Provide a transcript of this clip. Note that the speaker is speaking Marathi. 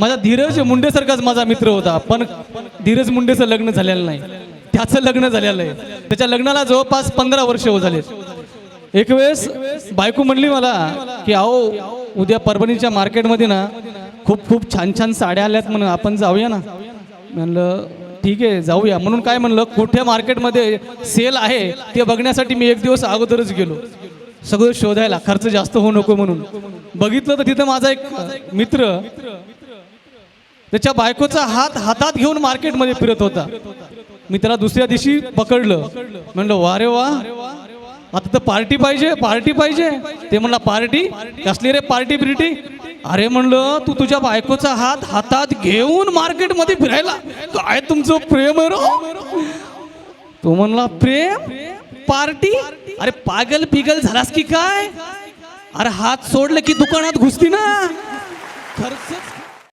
माझा धीरज मुंडेसारखाच माझा मित्र होता पण धीरज मुंडेचं लग्न झालेलं नाही. त्याचं लग्न झालेलं आहे. त्याच्या लग्नाला जवळपास पंधरा वर्ष हो झाले एक वेळेस बायको म्हणली मला की अहो उद्या परभणीच्या मार्केटमध्ये ना खूप खूप छान छान साड्या आल्यात म्हणून आपण जाऊया ना. म्हणलं ठीक आहे जाऊया. म्हणून काय म्हणलं कुठे मार्केटमध्ये सेल आहे ते बघण्यासाठी मी एक दिवस अगोदरच गेलो. सगळं शोधायला खर्च जास्त होऊ नको म्हणून. बघितलं तर तिथं माझा एक मित्र त्याच्या बायकोचा हात हातात घेऊन मार्केटमध्ये फिरत होता. मी त्याला दुसऱ्या दिवशी पकडलं. म्हणलं वा रे वा. आता तर पार्टी पाहिजे पार्टी पाहिजे. ते म्हणला पार्टी? कसली रे पार्टी बिर्टी? अरे म्हणलं तू तुझ्या बायकोचा हात हातात घेऊन मार्केटमध्ये फिरायला. काय तुमचं प्रेम आहे रो? तो म्हणला प्रेम? पार्टी? अरे पागल पिगल झालास की काय? अरे हात सोडलं की दुकानात घुसती ना.